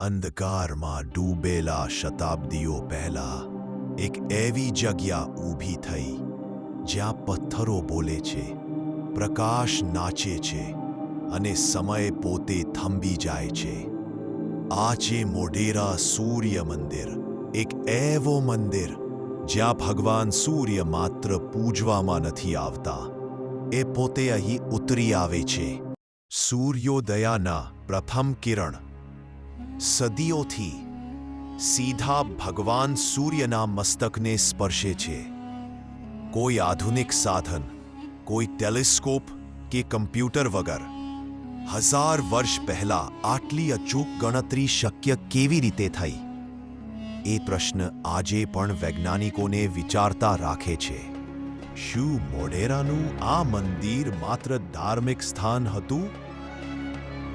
અંધકારમાં ડૂબેલા શતાબ્દીઓ પહેલા એક એવી જગ્યા ઊભી થઈ જ્યાં પથ્થરો બોલે છે, પ્રકાશ નાચે છે અને સમય પોતે થંભી જાય છે. આ છે મોઢેરા સૂર્ય મંદિર એક એવો મંદિર જ્યાં ભગવાન સૂર્ય માત્ર પૂજવામાં નથી આવતા, એ પોતે અહીં ઉતરી આવે છે. સૂર્યોદયાના પ્રથમ કિરણ સદીઓથી સીધા ભગવાન સૂર્યના મસ્તકને સ્પર્શે છે. કોઈ આધુનિક સાધન, કોઈ ટેલિસ્કોપ કે કમ્પ્યુટર વગર હજાર વર્ષ પહેલા આટલી અચૂક ગણતરી શક્ય કેવી રીતે થઈ? એ પ્રશ્ન આજે પણ વૈજ્ઞાનિકોને વિચારતા રાખે છે. શું મોઢેરાનું આ મંદિર માત્ર ધાર્મિક સ્થાન હતું?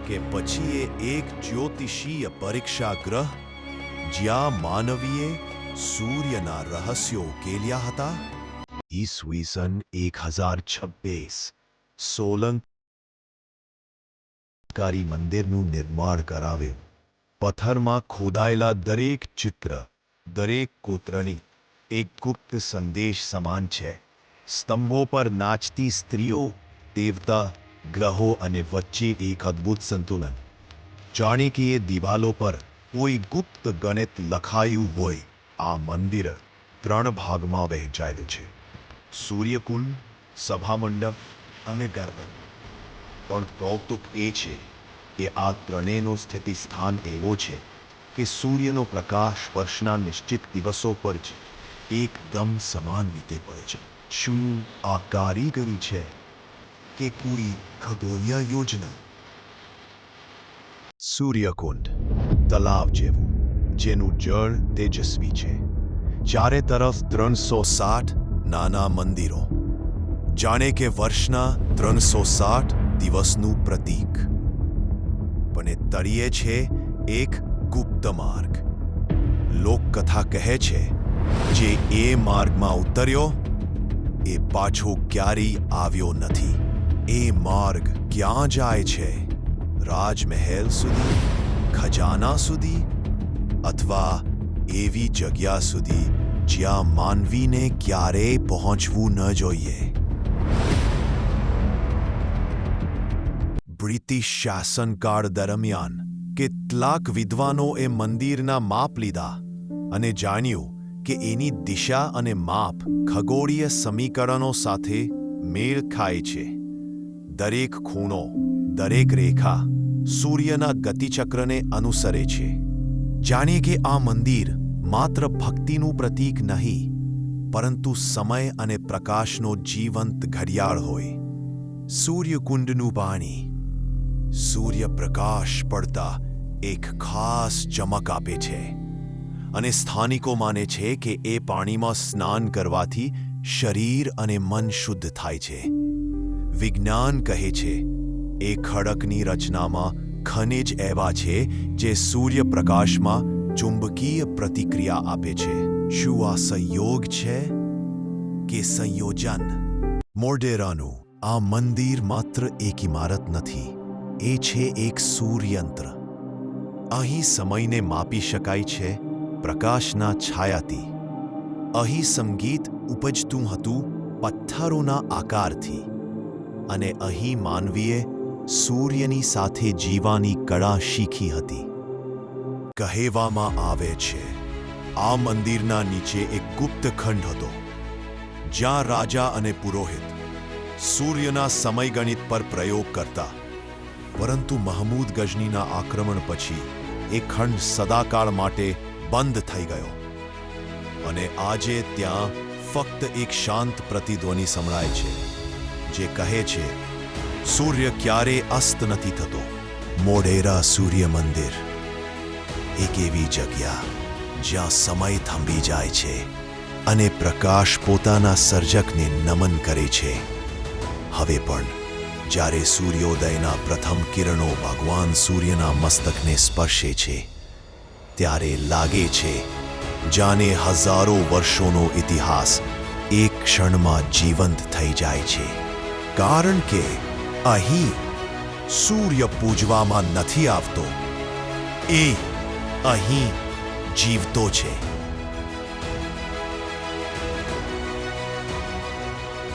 કે પછી એ એક જ્યોતિષીય પરીક્ષા ગ્રહ જ્યાં માનવીએ સૂર્યના રહસ્યો ઉકેલ્યા હતા? ઈસવીસન એક હજાર છવ્વીસ સોલંકારી મંદિરનું નિર્માણ કરાવ્યું. પથ્થરમાં ખોદાયેલા દરેક ચિત્ર, દરેક કોતરણી એક ગુપ્ત સંદેશ સમાન છે. સ્તંભો પર નાચતી સ્ત્રીઓ, દેવતા ગ્રહો અને વચ્ચે એક અદ્ભુત સંતુલન. જાણે કે એ દિવાલો પર કોઈ ગુપ્ત ગણિત લખાયું હોય, આ મંદિર ત્રણ ભાગમાં વહેંચાયેલું છે. સૂર્યકુંડ, સભામંડપ અને ગર્ભ. પણ કૌતુક એ છે કે આ ત્રણેયનો સ્થિતિ સ્થાન એવો છે કે સૂર્યનો પ્રકાશ વર્ષના નિશ્ચિત દિવસો પર જ એકદમ સમાન રીતે પડે છે. શું આ કારીગરી છે? કે કોઈ ખગોળીય યોજના સૂર્યકુંડ તલાવ જેવું જેનું જળ તેજસ્વી છે ચારે તરફ ત્રણસો સાઠ નાના મંદિરો જાણે કે વર્ષના ત્રણસો સાઠ દિવસનું પ્રતીક પણ એ તળિયે છે એક ગુપ્ત માર્ગ લોકકથા કહે છે જે એ માર્ગમાં ઉતર્યો એ પાછો ક્યારેય આવ્યો નથી એ માર્ગ ક્યાં જાય છે? રાજમહેલ સુધી, ખજાના સુધી, અથવા એવી જગ્યા સુધી જ્યાં માનવીને ક્યારેય પહોંચવું ન જોઈએ? બ્રિટિશ શાસનકાળ દરમિયાન કેટલાક વિદ્વાનો એ મંદિરના માપ લીધા અને જાણ્યું કે એની દિશા અને માપ ખગોળીય સમીકરણો સાથે મેળ ખાય છે. દરેક ખૂણો, દરેક રેખા સૂર્યના ગતિચક્રને અનુસરે છે. જાણે કે આ મંદિર માત્ર ભક્તિનું પ્રતીક નહીં, પરંતુ સમય અને પ્રકાશનો જીવંત ઘડિયાળ હોય. સૂર્યકુંડનું પાણી સૂર્યપ્રકાશ પડતા એક ખાસ ચમક આપે છે અને સ્થાનિકો માને છે કે એ પાણીમાં સ્નાન કરવાથી શરીર અને મન શુદ્ધ થાય છે. વિજ્ઞાન કહે છે, એ ખડકની રચનામાં ખનિજ એવા છે જે સૂર્યપ્રકાશમાં ચુંબકીય પ્રતિક્રિયા આપે છે. શું આ સંયોગ છે કે સંયોજન? મોઢેરાનું, આ મંદિર માત્ર એક ઇમારત નથી, એ છે એક સૂર્યંત્ર અહીં સમયને માપી શકાય છે પ્રકાશના છાયાથી. અહીં સંગીત ઉપજતું હતું પથ્થરોના આકારથી. અને અહીં માનવીએ સૂર્યની સાથે જીવાની કળા શીખી હતી. કહેવામાં આવે છે, આ મંદિરના નીચે એક ગુપ્ત ખંડ હતો, જ્યાં રાજા અને પુરોહિત સૂર્યના સમયગણિત પર પ્રયોગ કરતા, પરંતુ મહમૂદ ગજનીના આક્રમણ પછી એ ખંડ સદાકાળ માટે બંધ થઈ ગયો. અને આજે ત્યાં ફક્ત એક શાંત પ્રતિધ્વનિ સંભળાય છે. જે કહે છે, સૂર્ય ક્યારે અસ્ત નથી થતો? મોઢેરા સૂર્ય મંદિર. એક એવી જગ્યા જ્યાં સમય થંભી જાય છે અને પ્રકાશ પોતાના સર્જકને નમન કરે છે. હવે પણ જ્યારે સૂર્યોદયના પ્રથમ કિરણો ભગવાન સૂર્યના મસ્તકને સ્પર્શે છે, ત્યારે લાગે છે, જાને હજારો વર્ષોનો ઇતિહાસ એક ક્ષણમાં જીવંત થઈ જાય છે. કારણ કે અહીં સૂર્ય પૂજવામાં નથી આવતો. એ અહીં જીવતો છે.